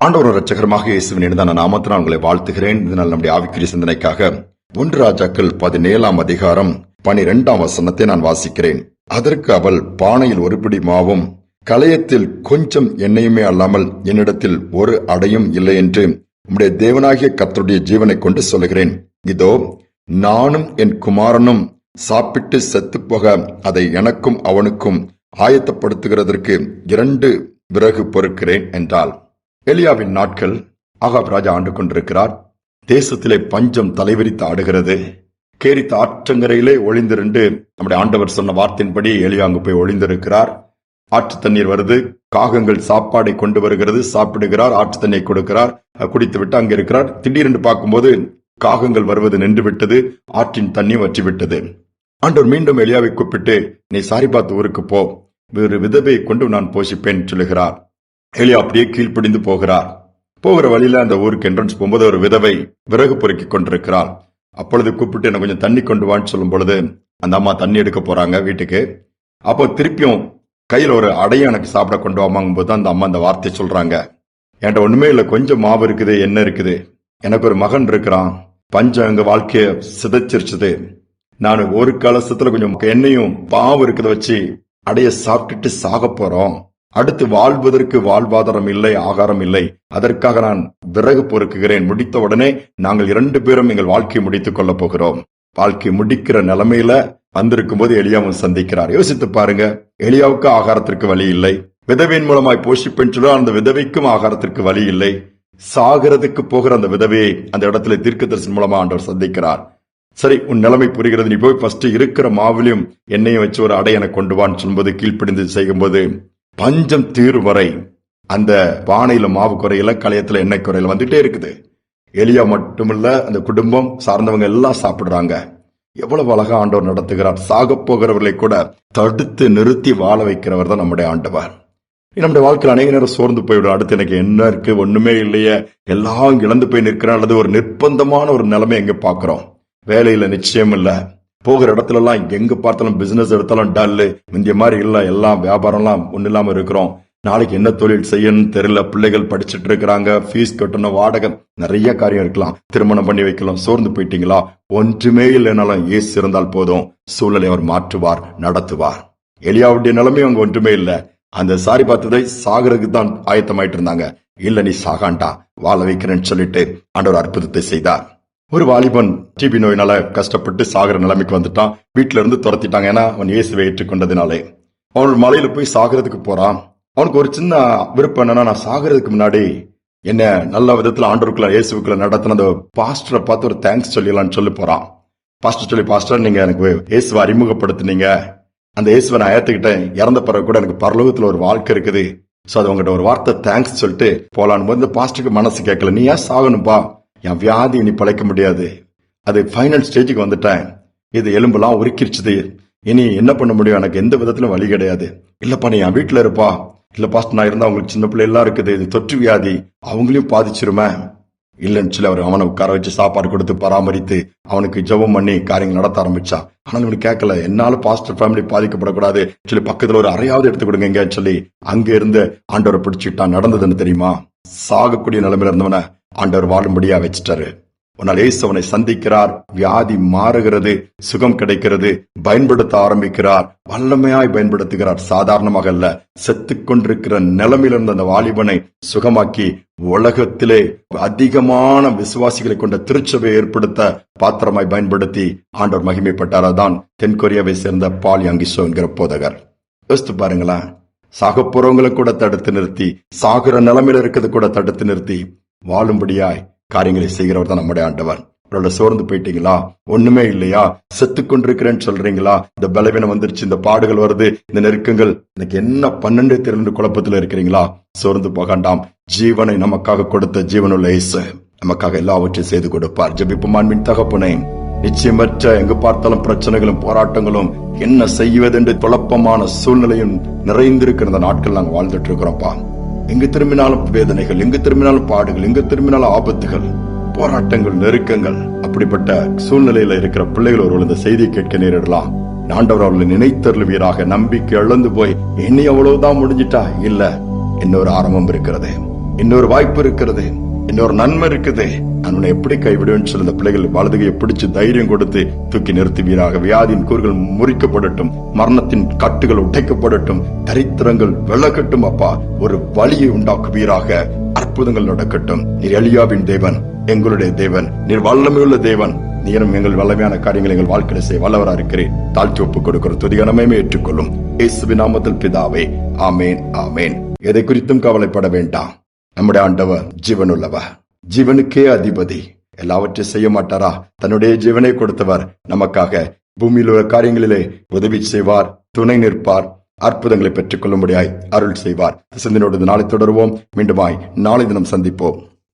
ஆண்டவர் ரட்சகரமாக இயேசுவின் இனிதான நாமத்தினால் உங்களை வாழ்த்துகிறேன். இதனால் நம்முடைய ஆவிக்குரிய சிந்தனைக்காக ஒன்று ராஜாக்கள் பதினேழாம் அதிகாரம் பனிரெண்டாம் வசனத்தை நான் வாசிக்கிறேன். அதற்கு அவள் பானையில் ஒரு பிடி மாவும் கலையத்தில் கொஞ்சம் எண்ணெயுமே அல்லாமல் என்னிடத்தில் ஒரு அடையும் இல்லை என்று உம்முடைய தேவனாகிய கத்தருடைய ஜீவனை கொண்டு சொல்லுகிறேன். இதோ நானும் என் குமாரனும் சாப்பிட்டு செத்து போக அதை எனக்கும் அவனுக்கும் ஆயத்தப்படுத்துகிறதற்கு இரண்டு விறகு பொறுக்கிறேன் என்றாள். எலியாவின் நாட்கள் ஆகாப் ராஜா ஆண்டு கொண்டிருக்கிறார். தேசத்திலே பஞ்சம் தலைவிரித்து ஆடுகிறது. கேரித்த ஆற்றங்கரையிலே ஒளிந்திருந்து நம்முடைய ஆண்டவர் சொன்ன வார்த்தையின்படி எலியா அங்கு போய் ஒளிந்திருக்கிறார். ஆற்று தண்ணீர் வருது. காகங்கள் சாப்பாடை கொண்டு வருகிறது. சாப்பிடுகிறார். ஆற்று தண்ணியை கொடுக்கிறார். குடித்து விட்டு அங்கே இருக்கிறார். திடீரென்று பார்க்கும்போது காகங்கள் வருவது நின்று விட்டது ஆற்றின் தண்ணி வற்றி விட்டது ஆண்டவர் மீண்டும் எலியாவை கூப்பிட்டு நீ சாரிபாத் ஊருக்கு போ. வேறு விதவையை கொண்டு நான் போஷிப்பேன் சொல்லுகிறார். எலி அப்படியே கீழ்ப்படிந்து போகிறார். போகிற வழியில அந்த ஊருக்கு என்ட்ரன்ஸ் போகும்போது ஒரு விதவை விறகு பொறுக்கி கொண்டிருக்கிறார் அப்பொழுது கூப்பிட்டு எனக்கு கொஞ்சம் தண்ணி கொண்டு வான்னு சொல்லும் பொழுது அந்த அம்மா தண்ணி எடுக்க போறாங்க வீட்டுக்கு. அப்போ திருப்பியும் கையில் ஒரு அடையை எனக்கு சாப்பிட கொண்டு வாமாங்கும் போது அந்த அம்மா அந்த வார்த்தையை சொல்றாங்க. என்கிட்ட ஒண்ணுமே இல்லை கொஞ்சம் மாவு இருக்குது என்ன இருக்குது. எனக்கு ஒரு மகன் இருக்கிறான். பஞ்சம் எங்க வாழ்க்கைய சிதைச்சிருச்சுது. நான் ஒரு கலசத்துல கொஞ்சம் எண்ணெயும் பாவு இருக்கிறத வச்சு அடைய சாப்பிட்டுட்டு சாக போறோம். அடுத்து வாழ்வதற்கு வாழ்வாதாரம் இல்லை ஆகாரம் இல்லை. அதற்காக நான் விறகு பொறுக்குகிறேன். முடித்தவுடனே நாங்கள் இரண்டு பேரும் எங்கள் வாழ்க்கையை முடித்துக் கொள்ளப் போகிறோம். வாழ்க்கை முடிக்கிற நிலைமையில வந்திருக்கும் போது எளியாவும் சந்திக்கிறார். யோசித்து பாருங்க எளியாவுக்கு ஆகாரத்திற்கு வழி இல்லை. விதவையின் மூலமாய் போஷிப்பேன் சொல்ல அந்த விதவைக்கும் ஆகாரத்திற்கு வழி இல்லை. சாகிறதுக்கு போகிற அந்த விதவையை அந்த இடத்துல தீர்க்க தரிசனம் மூலமா ஆண்டவர் சந்திக்கிறார். சரி உன் நிலைமை புரிகிறது. நீ போய் ஃபர்ஸ்ட் இருக்கிற மாவிலையும் என்னையும் வச்சு ஒரு அடை எனக்கு கொண்டு வான்னு சொல்லும்போது கீழ்ப்படிந்து செய்யும்போது பஞ்சம் தீரும் வரை அந்த பானையில மாவு குறையில களையத்தில் எண்ணெய் குறையில வந்துட்டே இருக்குது. எளியா மட்டுமில்ல அந்த குடும்பம் சார்ந்தவங்க எல்லாம் சாப்பிடுறாங்க. எவ்வளவு அழகா ஆண்டவர் நடத்துகிறார். சாக போகிறவர்களை கூட தடுத்து நிறுத்தி வாழ வைக்கிறவர் தான் நம்முடைய ஆண்டவர். நம்முடைய வாழ்க்கையில் அநேக நேரம் சோர்ந்து போய்விடும். அடுத்து எனக்கு என்ன இருக்கு? ஒண்ணுமே இல்லையே. எல்லாம் இழந்து போய் நிற்கிறேன் அல்லது ஒரு நிர்பந்தமான ஒரு நிலைமை எங்க பாக்குறோம் வேலையில நிச்சயம் இல்லை. போகிற இடத்துல எல்லாம் எங்க பார்த்தாலும் பிசினஸ் எடுத்தாலும் டல்லு முந்திய மாதிரி இல்லை எல்லாம் வியாபாரம்லாம் ஒண்ணு இல்லாம இருக்கிறோம். நாளைக்கு என்ன தொழில் செய்யணும்னு தெரியல பிள்ளைகள் படிச்சுட்டு இருக்கிறாங்க ஃபீஸ் கட்டணும் வாடகை நிறைய காரியம் இருக்கலாம். திருமணம் பண்ணி வைக்கலாம் சோர்ந்து போயிட்டீங்களா? ஒன்றுமே இல்லைனாலும் ஏசு இருந்தால் போதும். சூழலை அவர் மாற்றுவார் நடத்துவார். எலியாவுடைய நிலைமை அவங்க ஒன்றுமே இல்ல. அந்த சாரி பார்த்ததை சாகிறதுக்கு தான் ஆயத்தமாயிட்டு இருந்தாங்க. இல்ல நீ சாகாண்டா வாழ வைக்கிறேன்னு சொல்லிட்டு ஆண்டவர் அற்புதத்தை செய்தார். ஒரு வாலிபன் டிபி நோயினால கஷ்டப்பட்டு சாகிற நிலைமைக்கு வந்துட்டான். வீட்டுல இருந்து துரத்திட்டாங்க. ஏன்னா அவன் இயேசுவை ஏற்றுக்கொண்டதினாலே. அவன் மலையில போய் சாகிறதுக்கு போறான். அவனுக்கு ஒரு சின்ன விருப்பம் என்னன்னா நான் சாகிறதுக்கு முன்னாடி என்ன நல்ல விதத்துல ஆண்டோருக்குள்ள இயேசுக்குள்ள நடத்தின அந்த பாஸ்டரை பார்த்து ஒரு தேங்க்ஸ் சொல்லிடலாம்னு சொல்லி போறான். பாஸ்டர் சொல்லி பாஸ்டர் நீங்க எனக்கு இயேசுவை அறிமுகப்படுத்தினீங்க. அந்த இயேசுவை நான் ஏத்துக்கிட்டேன். இறந்த பிறகு கூட எனக்கு பரலோகத்துல ஒரு வாழ்க்கை இருக்குது. சோ அது உங்ககிட்ட ஒரு வார்த்தை தேங்க்ஸ் சொல்லிட்டு போலான்னு. போது இந்த பாஸ்டருக்கு மனசு கேட்கல. நீ ஏன் சாகணும்பா? என் வியாதி இனி பழைக்க முடியாது. அது ஃபைனல் ஸ்டேஜுக்கு வந்துட்டேன். இது எலும்பெல்லாம் உருக்கிருச்சுது. இனி என்ன பண்ண முடியும்? எனக்கு எந்த விதத்திலும் வழி கிடையாது. இல்லப்பா நீ என் வீட்டில் இருப்பா. இல்ல பாஸ்டர் நான் இருந்தா அவங்களுக்கு சின்ன பிள்ளை எல்லாம் இருக்குது. இது தொற்று வியாதி. அவங்களையும் பாதிச்சிருமே. இல்லைன்னு சொல்லி அவர் அவனை உட்கார வச்சு சாப்பாடு கொடுத்து பராமரித்து அவனுக்கு ஜெபம் பண்ணி காரியங்கள் நடத்த ஆரம்பிச்சான். ஆனால் இவனு கேட்கல என்னால பாஸ்டர் ஃபேமிலி பாதிக்கப்படக்கூடாது. சொல்லி பக்கத்துல ஒரு அறையாவது எடுத்து கொடுங்க சொல்லி அங்க இருந்து ஆண்டவரை பிடிச்சிட்டான் நடந்ததுன்னு தெரியுமா? சாகக்கூடிய நிலைமையில இருந்தவன ஆண்டவர் வாழும்படியா வச்சுட்டாரு. உன்னால் இயேசு அவனை சந்திக்கிறார். வியாதி மாறுகிறது. சுகம் கிடைக்கிறது. பயன்படுத்த ஆரம்பிக்கிறார். வல்லமையாய் பயன்படுத்துகிறார். சாதாரணமாக அல்ல. செத்துக் கொண்டிருக்கிற நிலைமையிலிருந்து அந்த வாலிபனை சுகமாக்கி உலகத்திலே அதிகமான விசுவாசிகளை கொண்ட திருச்சபையை ஏற்படுத்த பாத்திரமாய் பயன்படுத்தி ஆண்டவர் மகிமைப்பட்டாரதான் தென்கொரியாவை சேர்ந்த பால் யங்கிசோ என்கிற போதகர். யோசித்து பாருங்களேன். சாக போறவங்களை கூட தடுத்து நிறுத்தி சாகுற நிலைமையில இருக்கிறது கூட தடுத்து நிறுத்தி வாழும்படியாய் காரியங்களை செய்கிறவர் தான் நம்முடைய ஆண்டவர். அவரோட சோர்ந்து போயிட்டீங்களா? ஒண்ணுமே இல்லையா? செத்து கொண்டிருக்கிறேன்னு சொல்றீங்களா? இந்த பலவீனம் வந்துருச்சு இந்த பாடுகள் வருது இந்த நெருக்கங்கள் எனக்கு என்ன பன்னெண்டு திரண்டு குழப்பத்துல இருக்கிறீங்களா? சோர்ந்து போகாண்டாம். ஜீவனை நமக்காக கொடுத்த ஜீவனுள்ள இயேசு நமக்காக எல்லாவற்றையும் செய்து கொடுப்பார். ஜெபிப்புமான்மின் தகப்புனேன் நிச்சயமற்ற எங்கு பார்த்தாலும் பிரச்சனைகளும் போராட்டங்களும் என்ன செய்வதென்று குழப்பமான சூழ்நிலையும் நிறைந்திருக்கிற இந்த நாட்கள் நாங்கள் வாழ்ந்துட்டு இருக்கிறோம்ப்பா எங்கு திரும்பினாலும் வேதனைகள் எங்கு திரும்பினாலும் பாடுகள் எங்கு திரும்பினாலும் ஆபத்துகள் போராட்டங்கள் நெருக்கங்கள் அப்படிப்பட்ட சூழ்நிலையில இருக்கிற பிள்ளைகள் ஒரு இந்த செய்தியை கேட்க நேரிடலாம். ஆண்டவர் அவர்களை நினைத்தருளுவீராக நம்பிக்கை இழந்து போய் இனி அவ்வளவுதான் முடிஞ்சிட்டா? இல்ல இன்னொரு ஆரம்பம் இருக்கிறது இன்னொரு வாய்ப்பு இருக்கிறது இன்னொரு நன்மை இருக்குது நான் உன்னை எப்படி கைவிடுவேன் சொல்லி இந்த பிள்ளைகள் வலதுகையை பிடிச்சு தைரியம் கொடுத்து தூக்கி நிறுத்துவீராக. வியாதியின் கூறுகள் முறிக்கப்படட்டும் மரணத்தின் கட்டுகள் உடைக்கப்படட்டும் தரித்திரங்கள் விலகட்டும் அப்பா. ஒரு வழியை உண்டாக்குவீராக. அற்புதங்கள் நடக்கட்டும். நீர் எலியாவின் தேவன் எங்களுடைய தேவன் நீர் வல்லமையுள்ள தேவன். நீரும் எங்கள் வல்லமையான காரியங்களை எங்கள் வாழ்க்கையில செய்ய வல்லவரா இருக்கிறேன் தாழ்த்தி ஒப்புக் கொடுக்கிற துதிகனமே ஏற்றுக்கொள்ளும். இயேசுவின் நாமத்தில் பிதாவே ஆமேன் ஆமேன். எதை குறித்தும் கவலைப்பட வேண்டாம். நம்முடைய ஆண்டவர் ஜீவனுள்ளவர். ஜீவனுக்கே அதிபதி. எல்லாவற்றையும் செய்ய மாட்டாரா? தன்னுடைய ஜீவனை கொடுத்தவர் நமக்காக பூமியில் உள்ள காரியங்களிலே உதவி செய்வார் துணை நிற்பார் அற்புதங்களை பெற்றுக் கொள்ளும்படியாய் அருள் செய்வார். சிந்தனோடு நாளை தொடருவோம். மீண்டுமாய் நாளை தினம் சந்திப்போம்.